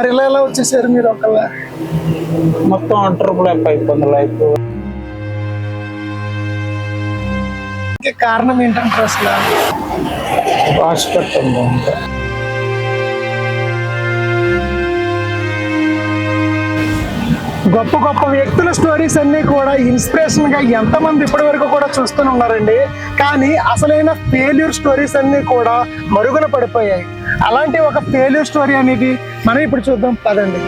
మరి ఇలా ఎలా వచ్చేసారు మీరు ఒకళ్ళ? మొత్తం ట్రిపుల్ అప్ అయిపోయింది లైఫ్ కారణం ఏంటంటారు అసలు? రాసి గొప్ప గొప్ప వ్యక్తుల స్టోరీస్ అన్ని కూడా ఇన్స్పిరేషన్గా ఎంతమంది ఇప్పటి వరకు కూడా చూస్తూనే ఉన్నారండి. కానీ అసలైన ఫెయిల్యూర్ స్టోరీస్ అన్ని కూడా మరుగున పడిపోయాయి. అలాంటి ఒక ఫెయిల్యూర్ స్టోరీ అనేది మనం ఇప్పుడు చూద్దాం. పదండి.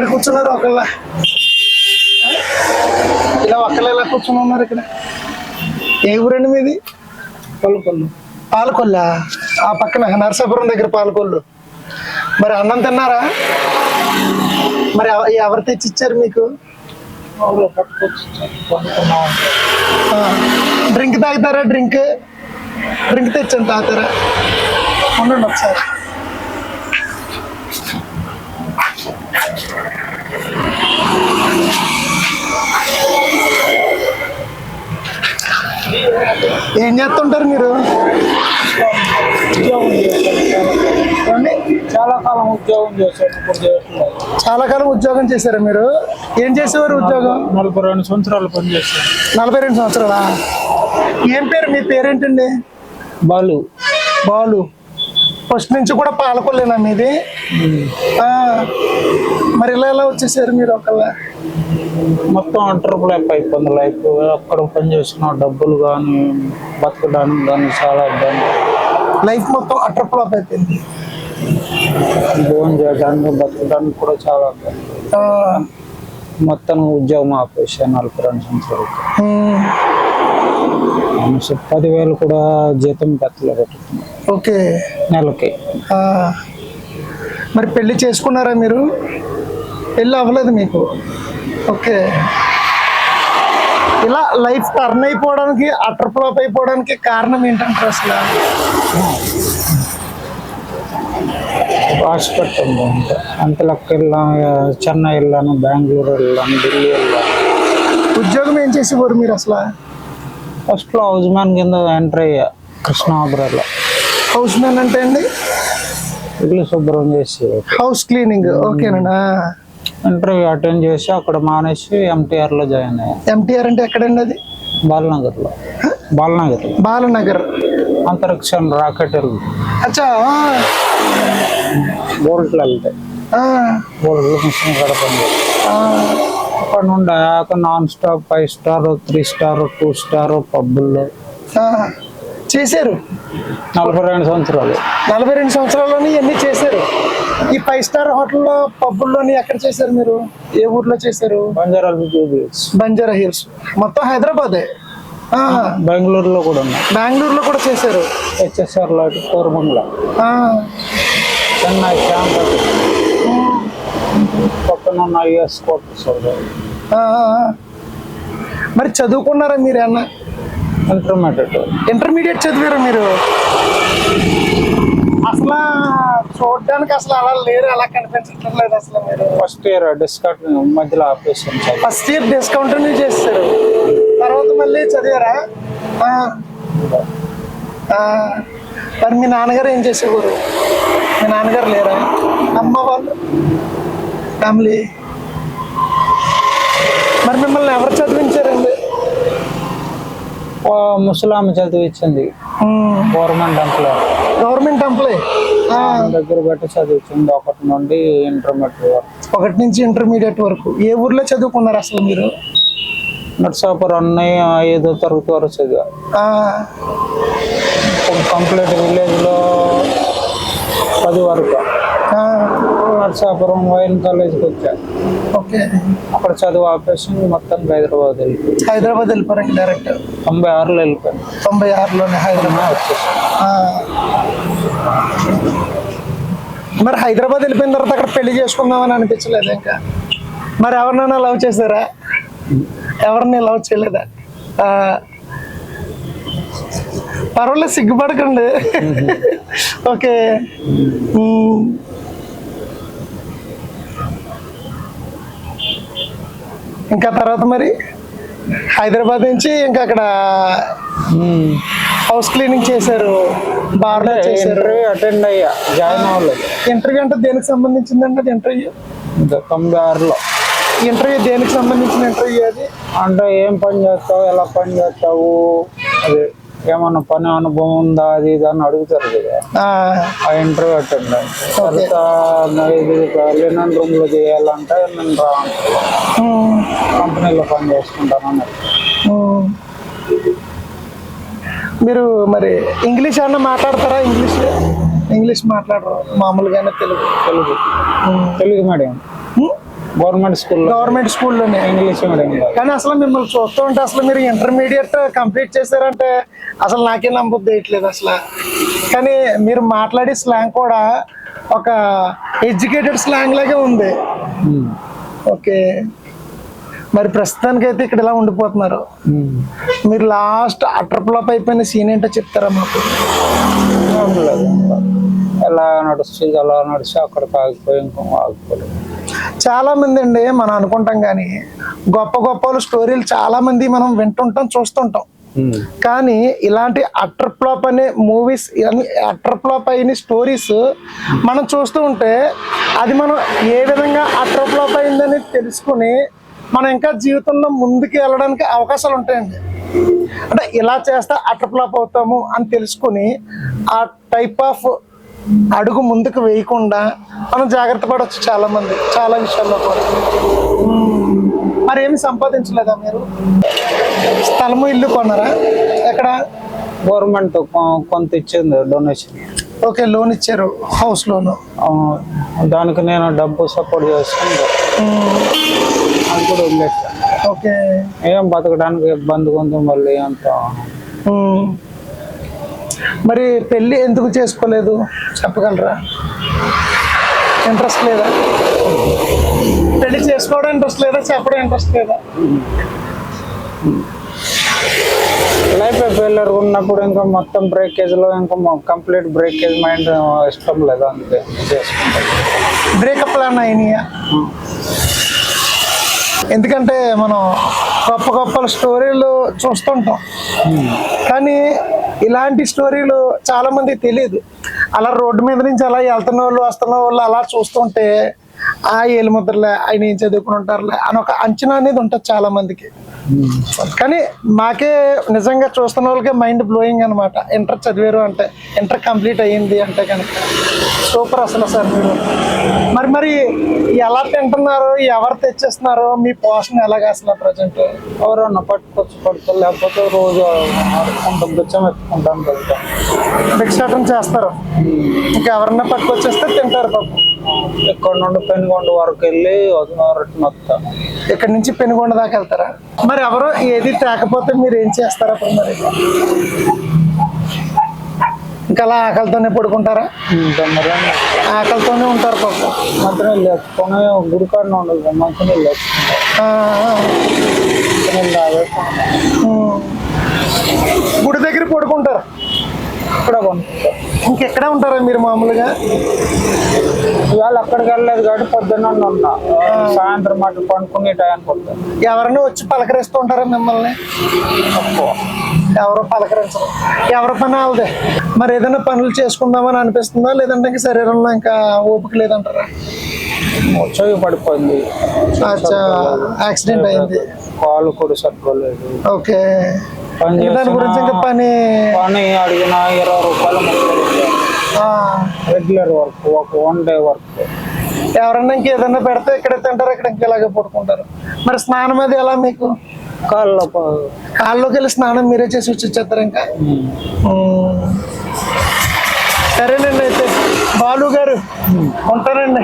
ఇక్కడ కూర్చున్నారు ఒకళ్ళ. ఇలా ఒక్కళ్ళు ఇలా కూర్చుని ఉన్నారు ఇక్కడ? ఏ ఊరండి మీది? పలుకొల్లు. పాలకొల్ల. ఆ పక్కన నరసాపురం దగ్గర పాలకొల్లు. మరి అన్నం తిన్నారా? మరి ఎవ- ఎవరు తెచ్చిచ్చారు మీకు? డ్రింక్ తాగుతారా డ్రింక్? డ్రింక్ తెచ్చాను తాగుతారా? ఉండండి ఒకసారి. ఏం చేస్తుంటారు మీరు? చాలా కాలం ఉద్యోగం చేయట్లేదు చాలా కాలం ఉద్యోగం చేశారా మీరు? ఏం చేసేవారు ఉద్యోగం? నలభై రెండు సంవత్సరాలు పనిచేశాను నలభై రెండు సంవత్సరాలా? ఏం పేరు మీ పేరేంటండి? బాలు. బాలు. ఫస్ట్ నుంచి కూడా పాలకొల్లేనా మీది ఆ, మరి ఇలా ఎలా వచ్చేసారు మీరు ఒకళ్ళ? మొత్తం ట్రిపుల్ అప్ అయిపోయింది లైఫ్. అక్కడ పని చేసిన డబ్బులు కానీ బతకడానికి కానీ చాలా ఇబ్బంది. లైఫ్ మొత్తం అట్రప్లాప్ అయిపోయింది. భోజనం చేయడానికి బతకడానికి కూడా చాలా మొత్తం ఉద్యోగం ఆపేసాను నలభై రెండు సంవత్సరాలు పదివేలు కూడా జీతం బెత్తలు ఓకే. నెలకి. మరి పెళ్ళి చేసుకున్నారా మీరు? పెళ్ళి అవ్వలేదు మీకు? ఓకే. ఇలా లైఫ్ టర్న్ అయిపోవడానికి అట్రప్లాప్ అయిపోవడానికి కారణం ఏంటంటారు అసలు? రాసి పెట్టండి అంతే. అంత లెక్క వెళ్ళాను చెన్నై వెళ్ళాను బెంగళూరు వెళ్ళాను ఢిల్లీ వెళ్ళాను. ఉద్యోగం ఏం చేసేవారు మీరు అసలు? ఫస్ట్లో హౌస్ మ్యాన్ కింద ఎంటర్ అయ్యా కృష్ణాపురంలో హౌస్ మ్యాన్ అంటే అండి ఇల్లు శుభ్రం చేసి. హౌస్ క్లీనింగ్ ఓకేనండి ఇంటర్వ్యూ అటెండ్ చేసి అక్కడ మానేసి ఎంటీఆర్లో జాయిన్ అయ్యా. ఎంటీఆర్ అంటే ఎక్కడండి అది? బాలనగర్లో. బాలనగర్లో. బాలనగర్. అంతరిక్షం రాకెట్ అచ్చా బోల్ట్లు వెళ్తాయి బోల్ట్లు మిషన్ కూడా పనిచేస్తాయి ఆ, అక్కడ నుండి అయ్యాక non stop five star three star two star పబ్బుల్లో. చేశారు. నలభై రెండు సంవత్సరాలు. నలభై రెండు సంవత్సరాల్లోని ఇవన్నీ చేశారు. ఈ ఫైవ్ స్టార్ హోటల్లో పబ్బుల్లోని ఎక్కడ చేశారు మీరు? ఏ ఊర్లో చేశారు? బంజారాలు జూబిల్స్ బంజారా హిల్స్. మొత్తం హైదరాబాదే. బెంగళూరులో కూడా ఉన్నాయి. బెంగళూరులో కూడా చేశారు. హెచ్ఎస్ఆర్ లాంటి కోరమంగళ చెన్నై క్యాంపస్ పక్కన ఉన్న ఆ, ఆ. మరి చదువుకున్నారా మీరు అన్న? ఇంటర్మీడియట్ ఇంటర్మీడియట్ చదివారు మీరు? అసలు చూడడానికి అసలు అలా లేరు అలా కనిపించడం లేదు అసలు మీరు. ఫస్ట్ ఇయర్ డిస్కౌంట్ మధ్యలో ఆపేసాం ఫస్ట్ ఇయర్ డిస్కంటిన్యూ చేస్తారు తర్వాత మళ్ళీ చదివారా. మరి మీ నాన్నగారు ఏం చేసేవారు? మీ నాన్నగారు లేరా? అమ్మ వాళ్ళు? ఫ్యామిలీ. మరి మిమ్మల్ని ఎవరు చదివించారండి? ముసలామె చదివించింది. Government employee. Government employee. దగ్గర పెట్టి చదివించింది. ఒకటి నుండి ఇంటర్మీడియట్ వరకు. ఒకటి నుంచి ఇంటర్మీడియట్ వరకు. ఏ ఊర్లో చదువుకున్నారు అసలు మీరు? నర్సాపురం అన్నయ్య ఐదో తరగతి వరకు చదివా. ఆ, కంప్లీట్ విలేజ్లో పది వరకు. నర్సాపురం వైన్ కాలేజ్కి వచ్చా. ఓకే. అక్కడ చదువు ఆపేసి మొత్తం హైదరాబాద్ వెళ్ళిపోయి. హైదరాబాద్ వెళ్ళిపోయారండి డైరెక్ట్? తొంభై ఆరులో వెళ్ళిపోయాను. తొంభై ఆరులోనే హైదరాబాద్. వచ్చేసాను ఆ. మరి హైదరాబాద్ వెళ్ళిపోయిన తర్వాత అక్కడ పెళ్ళి చేసుకుందామని అనిపించలేదు ఇంకా? మరి ఎవరినైనా లవ్ చేశారా? ఎవరిని లవ్ చేయలేదా? పర్వాలేదు సిగ్గుపడకండి. ఓకే. ఇంకా తర్వాత మరి హైదరాబాద్ నుంచి ఇంకా అక్కడ హౌస్ క్లీనింగ్ చేశారు బార్లో చేశారు. ఇంటర్వ్యూ అటెండ్ అయ్యా జాయిన్ అవ్వలేదు. ఇంటర్వ్యూ అంటే దేనికి సంబంధించిందండి అది ఇంటర్వ్యూ తొంభై ఆరులో ఇంటర్వ్యూ దేనికి సంబంధించిన ఇంటర్వ్యూ అది? అంటే ఏం పని చేస్తావు ఎలా పని చేస్తావు అది ఏమన్నా పని అనుభవం ఉందా అది ఇది అని అడుగుతారు కదా ఆ, ఇంటర్వ్యూ అటెండ్ లినన్ రూమ్లో చేయాలంటే నేను రా. కంపెనీలో పని చేసుకుంటాను. మీరు మరి ఇంగ్లీష్ అన్న మాట్లాడతారా ఇంగ్లీష్ ఇంగ్లీష్ మాట్లాడరు మామూలుగానే తెలుగు తెలుగు. తెలుగు మీడియం. గవర్నమెంట్ స్కూల్లో గవర్నమెంట్ స్కూల్లోనే ఇంగ్లీష్ మీడియం. కానీ అసలు మిమ్మల్ని చూస్తూ ఉంటే అసలు మీరు ఇంటర్మీడియట్ కంప్లీట్ చేశారంటే అసలు నాకే నమ్మబుద్ధి వేయట్లేదు అసలు కానీ మీరు మాట్లాడే స్లాంగ్ కూడా ఒక ఎడ్యుకేటెడ్ స్లాంగ్ లాగే ఉంది మ్మ్. ఓకే మరి ప్రస్తుతానికి అయితే ఇక్కడ ఇలా ఉండిపోతున్నారు మ్మ్. మీరు లాస్ట్ అటర్ ఫ్లాప్ అయిపోయిన సీన్ ఏంటో చెప్తారా మాకు. ఎలా నడుస్తుంది అలా నడిచి అక్కడికి ఆగిపోయి ఇంకో ఆగిపోలేదు చాలా మంది అండి మనం అనుకుంటాం కానీ గొప్ప గొప్ప స్టోరీలు చాలా మంది మనం వింటుంటాం చూస్తుంటాం. కానీ ఇలాంటి అటర్ ఫ్లాప్ అనే మూవీస్ అటర్ ఫ్లాప్ అయిన స్టోరీస్ మనం చూస్తూ ఉంటే అది మనం ఏ విధంగా అటర్ ఫ్లాప్ అయిందని తెలుసుకుని మనం ఇంకా జీవితంలో ముందుకు వెళ్ళడానికి అవకాశాలు ఉంటాయండి అంటే ఇలా చేస్తే అటర్ ఫ్లాప్ అవుతాము అని తెలుసుకుని ఆ టైప్ ఆఫ్ అడుగు ముందుకు వేయకుండా మనం జాగ్రత్త పడవచ్చు చాలా మంది చాలా విషయాల్లో కూడా. మరి ఏమి సంపాదించలేదా మీరు? స్థలము ఇల్లు కొన్నారా? ఎక్కడ? గవర్నమెంట్ కొంత ఇచ్చింది డొనేషన్. ఓకే లోన్ ఇచ్చారు హౌస్ లోన్. దానికి నేను డబ్బు సపోర్ట్ చేసుకుంటా అది కూడా ఓకే. ఏం బతకడానికి ఇబ్బందిగా ఉంది మళ్ళీ అంత. మరి పెళ్ళి ఎందుకు చేసుకోలేదు? చెప్పగలరా? ఇంట్రెస్ట్ లేదా? పెళ్ళి చేసుకోవడం ఇంట్రెస్ట్ లేదా? చెప్పడం ఇంట్రెస్ట్ లేదా? లైఫ్ ఫెయిలర్ ఉన్నప్పుడు ఇంకా మొత్తం బ్రేకేజ్లో ఇంకా కంప్లీట్ బ్రేకేజ్ మైండ్ ఇష్టం లేదు అందుకే చేసుకుంటా బ్రేకప్ ప్లాన్ అయినాయా? ఎందుకంటే మనం గొప్ప గొప్ప స్టోరీలు చూస్తుంటాం. కానీ ఇలాంటి స్టోరీలు చాలా మంది తెలియదు అలా రోడ్డు మీద నుంచి అలా వెళ్తున్న వాళ్ళు వస్తున్న వాళ్ళు అలా చూస్తుంటే ఆ ఏలుముద్రలే ఆయన ఏం చదువుకుని ఉంటారులే అని ఒక అంచనా అనేది ఉంటుంది చాలా మందికి కానీ మాకే నిజంగా చూస్తున్న వాళ్ళకే మైండ్ బ్లోయింగ్ అనమాట ఇంటర్ చదివారు అంటే ఇంటర్ కంప్లీట్ అయ్యింది అంటే కనుక. సూపర్ అసలు సార్ మీరు. మరి మరి ఎలా తింటున్నారు ఎవరు తెచ్చేస్తున్నారు మీ పోషణ ఎలాగ అసలు ప్రజెంట్ ఎవరన్నా పట్టుకొచ్చి పడుకో లేకపోతే రోజు ఆడుకుంటాం బిచ్చం ఎత్తుకుంటాం వెళ్తాం భిక్షాటం చేస్తారు. ఇంకా ఎవరన్నా పట్టుకొచ్చేస్తే తింటారు పాపం. ఇక్కడ నుండి పెనుగొండ వరకు వెళ్ళి రిటర్న్ వస్తాం ఇక్కడ నుంచి పెనుగొండ దాకా వెళ్తారా? మరి ఎవరు ఏది తేకపోతే మీరు ఏం చేస్తారు అప్పుడు మరి? ఇంకా అలా ఆకలితోనే పడుకుంటారా? మరి ఆకలితోనే ఉంటారు పాపం. మంచినీళ్ళు తెచ్చుకొని గుడికాడ ఉండదు. మంచినీళ్ళు తాగేసి ఉమ్. గుడి దగ్గర పడుకుంటారు. ఇక్కడ కొనుక్కుంటాం ఇంకెక్కడే ఉంటారా మీరు మామూలుగా? ఇవాళ అక్కడికి వెళ్ళలేదు కాబట్టి పొద్దున్న ఉన్నా. సాయంత్రం మాట పండుకునే టైంకి వస్తాను ఎవరైనా వచ్చి పలకరిస్తూ ఉంటారా మిమ్మల్ని? ఎవరో పలకరించరు. ఎవరి పని వాళ్ళదే. మరి ఏదైనా పనులు చేసుకుందామని అనిపిస్తుందా? లేదంటే ఇంకా శరీరంలో ఇంకా ఓపిక లేదంటారా? చెవి పడిపోయింది. అచ్చా. యాక్సిడెంట్ అయింది. కాలు కూడా సరిపోలేదు. ఓకే. దాని గురించి ఇంకా పని? పని అడిగిన ఇరవై రూపాయలు ముప్పై రూపాయలు. ఆ, రెగ్యులర్ వర్క్ ఒక వన్ డే వర్క్. ఎవరన్నా ఇంకా ఏదైనా పెడితే ఇక్కడ తింటారు ఇక్కడ ఇంకా ఇలాగే పడుకుంటారు. మరి స్నానం అది ఎలా మీకు? కాళ్ళు ప- కాళ్ళలోకి వెళ్ళి స్నానం మీరే చేసి వచ్చి వచ్చేస్తారు ఇంకా. సరేనండి అయితే. బాలు గారు ఉంటానండి.